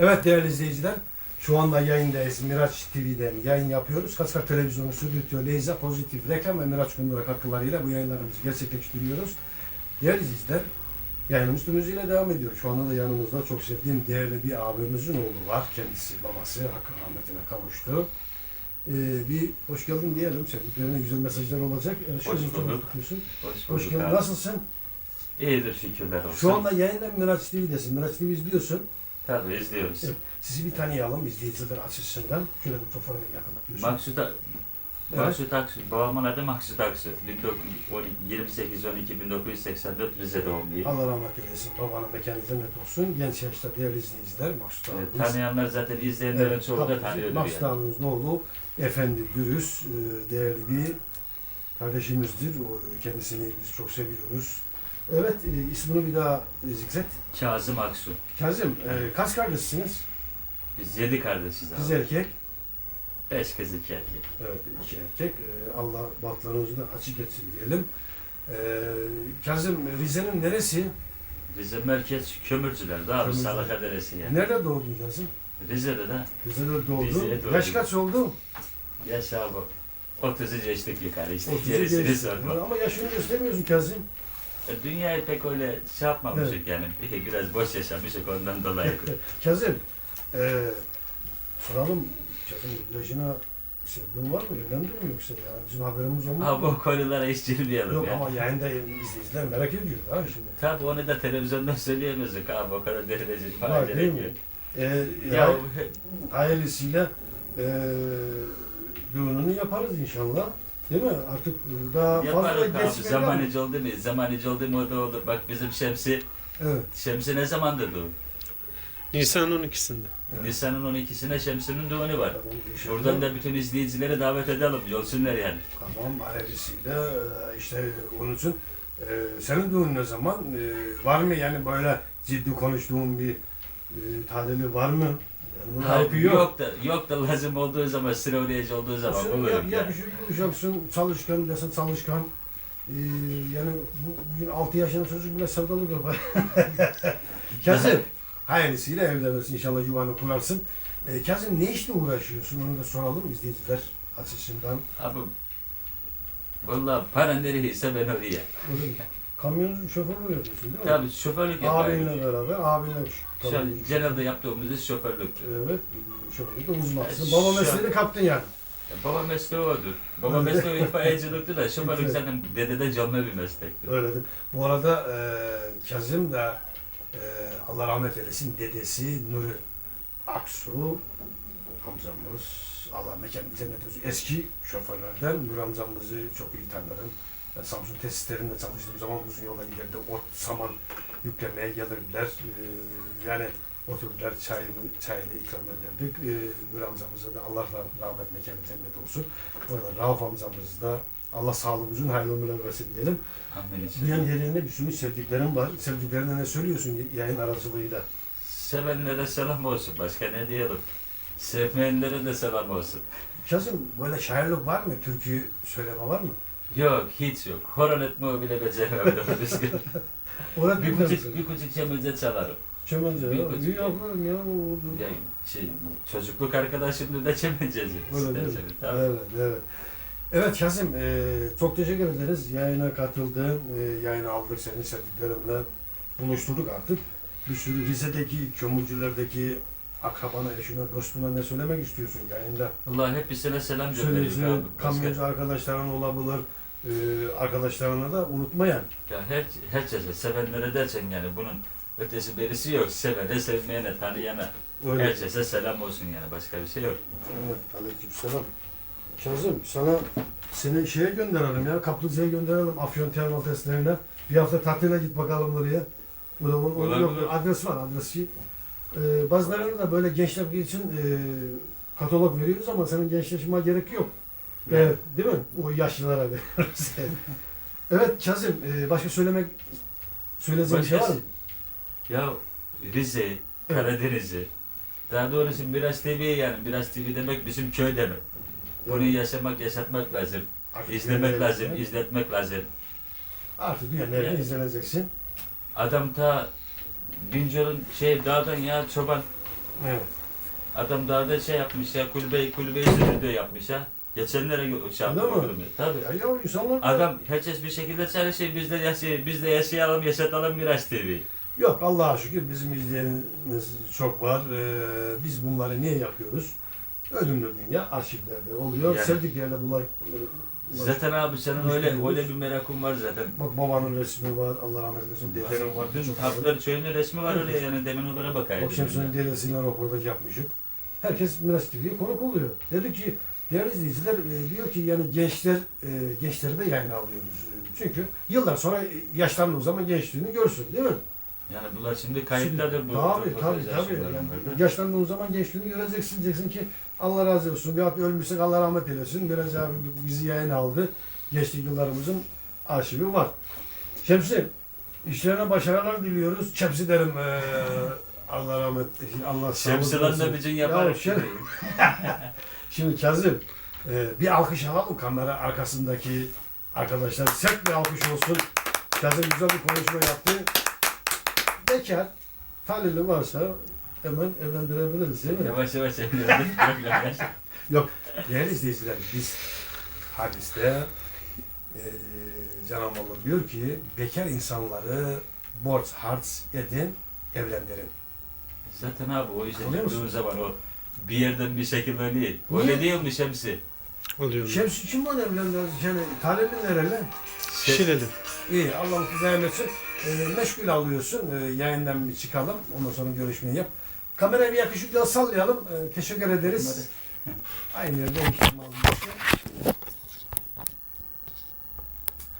Evet değerli izleyiciler, şu anda yayındayız. Miraç TV'den yayın yapıyoruz. Kaskar Televizyonu Stüdyo Leyza Pozitif Reklam ve Miraç Kundura katkılarıyla bu yayınlarımızı gerçekleştiriyoruz. Değerli izleyiciler, yayınımız tüm hızıyla devam ediyor. Şu anda da yanımızda çok sevdiğim değerli bir abimizin oğlu var. Kendisi babası hakkın rahmetine kavuştu. Ee, bir hoş geldin diyelim. Sevdiklerine güzel mesajlar olacak. Ee, şöyle Hoş bulduk. tutuyorsun. Hoş Hoş bulduk geldin. abi. Nasılsın? İyidir şükürler olsun. Şu anda yayında Miraç TV'desin. Miraç TV izliyorsun. Tabii izliyoruz. Evet. Sizi bir tanıyalım izleyiciler açısından. Şöyle mikrofona yakınlatıyorsun. Maksut, Evet. Maksut Aksu, babamın adı Maksut Aksu. 28-12-1984 Rize doğumluyum. Allah rahmet eylesin. Babanın mekanı cennet olsun. Genç yaşta değerli izleyiciler. Maksut abimiz. Tanıyanlar zaten izleyenlerin Evet, çoğu da tanıyordur Maksut yani. abimiz ne oldu? Efendi, dürüst, e, değerli bir kardeşimizdir. O, kendisini biz çok seviyoruz. Evet, e, ismini bir daha zikret. Kazım Aksu. Kazım, e, kaç kardeşsiniz? Biz yedi kardeşiz Kız abi. erkek. Beş kız iki erkek. Evet, iki erkek. E, Allah bahtlarınızı da açık etsin diyelim. E, Kazım, Rize'nin neresi? Rize merkez kömürcüler de abi Kömürcüler. Salaka Deresi yani. Nerede doğdun Kazım? Rize'de de Rize'de doğdun. Rize'de doğdum. Yaş kaç oldu? yaş abi 30'u geçtik yukarı işte 30'u gerisini geçti. sorma. Ama yaşını göstermiyorsun Kazım. E, Dünyayı pek öyle şey yapmamışık yani. Bir- Biraz boş yaşamışık ondan dolayı. Kazım, e, soralım Kazım yaşına sevdiğin var mı? Evlendin mi yoksa ya? Bizim haberimiz olmaz Ha bu konulara hiç girmeyelim Yok ya. ama yayında izleyiciler merak ediyor ha şimdi. Tabii onu da televizyondan söyleyemezdik abi o kadar dereceli Var, falan değil gerekiyor. mi? E, Ya ya, ailesiyle e, düğününü yaparız inşallah. Değil mi? Artık e, daha fazla yaparız abi geçmeden... zaman hiç oldu mu? Zaman hiç oldu mu o da olur. Bak bizim Şemsi, Evet. Şemsi ne zamandır doğum? Nisan'ın 12'sinde. evet. Nisan'ın 12'sine Şemsi'nin düğünü var. Tamam, inşallah. Buradan da bütün izleyicileri davet edelim. Yolsunlar yani. Tamam ailesiyle e, işte onun için e, senin düğün ne zaman? E, var mı yani böyle ciddi konuştuğun bir e, tadeli var mı? Yani bunun Ha, hype'ı yok. yok da yok da lazım olduğu zaman sıra oraya olduğu zaman Sen bulurum ya, ya bir şey çalışkan desin çalışkan. E, yani bu, bugün 6 yaşında çocuk bile sevdalık yapar. Kazım, hayırlısıyla evlenirsin inşallah yuvanı kurarsın. E, Kazım ne işle uğraşıyorsun onu da soralım izleyiciler açısından. Abi Valla para nereyse ben oraya. Mi? Kamyoncu şoförlüğü yapıyorsun değil mi? Tabii şoförlük Abinle yapıyorum. beraber, abinle Şu an genelde yaptığımız iş şoförlüktür. Evet, şoförlükte uzmansın. Baba şu mesleğini kaptın yani. Ya Baba mesleği odur. Baba mesleği itfaiyecilikti de şoförlük zaten dededen canlı bir meslektir. Öyle değil. Bu arada e, Kazım da e, Allah rahmet eylesin dedesi Nuri Aksu amcamız Allah mekanı cennet olsun. Eski şoförlerden Nuri amcamızı çok iyi tanırım. Ben Samsun tesislerinde çalıştığım zaman uzun yola giderdi. Ot, saman yüklemeye gelirdiler. E, yani oturdular çayını, çayını ikram ederdik. E, Nuri amcamıza da Allah rah- rahmet mekanı cennet olsun. Bu arada Rauf amcamız da Allah sağlık uzun hayırlı ömürler versin diyelim. Dünyanın için. yerinde bir sürü sevdiklerim var. Sevdiklerine ne söylüyorsun yayın aracılığıyla? Sevenlere selam olsun. Başka ne diyelim? Sevmeyenlere de selam olsun. Kazım böyle şairlik var mı? Türkü söyleme var mı? Yok hiç yok. Horon etmeyi bile beceremem doğru düzgün. Orada bir küçük, bir küçük çemence çalarım. Çömence. bir küçük- yapıyorum ya. o- Ya, şey, çocukluk arkadaşımdı da çemenceci. Öyle değil mi? Evet, evet. Evet Kazım, e, çok teşekkür ederiz. Yayına katıldın, e, yayını aldık senin sevdiklerinle buluşturduk artık. Bir sürü Rize'deki, kömürcülerdeki akrabana, eşine, dostuna ne söylemek istiyorsun yayında? Allah hepsine selam gönderiyor Söyleyeceğin abi. Kamyoncu arkadaşların olabilir, e, arkadaşlarına da unutmayan. Ya her, herkese, sevenlere dersen yani bunun ötesi berisi yok. Sevene, sevmeyene, tanıyana. Öyle. Herkese selam olsun yani. Başka bir şey yok. Evet, aleykümselam. Kazım, sana seni şeye gönderelim ya, Kaplıca'ya gönderelim Afyon termal testlerine. Bir hafta tatile git bakalım oraya. Olabilir. yok, adres var, adresi. Ee, bazılarına da böyle gençler için e, katalog veriyoruz ama senin gençleşmeye gerek yok. Evet, değil mi? O yaşlılara veriyoruz. evet Kazım, e, başka söylemek söyleyeceğim bir şey var mı? Ya Rize, Karadeniz'i, daha doğrusu Miraç TV yani Miraç TV demek bizim köy demek. Bunu yaşamak, yaşatmak lazım. Artık İzlemek lazım, nerede? izletmek lazım. Artık dünya nerede Yani. izleneceksin? Adam ta Bincol'un şey dağdan ya çoban Evet. Adam daha da şey yapmış ya kulübe kulübeyi stüdyo yapmış ha. Geçenlere şey yaptı Öyle mi? kulübe. Tabii. Ya, ya insanlar Adam herkes bir şekilde çalışıyor. Biz de yaşay biz de yaşayalım, yaşatalım Miraç TV. Yok Allah'a şükür bizim izleyenimiz çok var. Ee, biz bunları niye yapıyoruz? Ölümlü dünya arşivlerde oluyor. Yani. Sevdiklerine bulay. Zaten abi senin öyle öyle bir merakın var zaten. Bak babanın resmi var. Allah rahmet eylesin. Dedenin var. Çok haftalar çöyünün resmi var oraya yani demin onlara bakaydım. Bak Şems'in dedesiyle röportaj yapmışım. Herkes Miraç TV'ye konuk oluyor. Dedi ki değerli izleyiciler e, diyor ki yani gençler e, gençleri de yayına alıyoruz. Çünkü yıllar sonra e, yaşlandığı zaman gençliğini görsün değil mi? Yani bunlar şimdi kayıttadır bu. Tabii tabii tabii. Yani yaşlandığın zaman gençliğini göreceksin. Diyeceksin ki Allah razı olsun. At ölmüşsek Allah rahmet eylesin. Biraz abi bizi yayın aldı. Geçtik yıllarımızın arşivi var. Şemsi, işlerine başarılar diliyoruz. Şemsi derim. eee, Allah rahmet Allah sağlık Şemsilan versin. da bizim Ya yapar. Şem- Şimdi Kazım, eee, bir alkış alalım kamera arkasındaki arkadaşlar. Sert bir alkış olsun. Kazım güzel bir konuşma yaptı. Bekar, talihli varsa hemen evlendirebiliriz değil mi? Yavaş yavaş evlendik. Yok. Değerli izleyiciler, biz hadiste eee Cenab-ı Allah diyor ki bekar insanları borç harç edin, evlendirin. Zaten abi o işe Anlıyor musun? zaman o bir yerden bir şekilde değil. Niye? Öyle değil mi Şemsi? Oluyor. Şemsi kim var evlendirir? Yani talihli nereli? Şiledim. İyi, Allah daim etsin. Eee meşgul alıyorsun, eee, yayından bir çıkalım, ondan sonra görüşmeyi yap. Kamerayı bir yakışıklı sallayalım, Eee, teşekkür ederiz. Aynı yerde inşallah.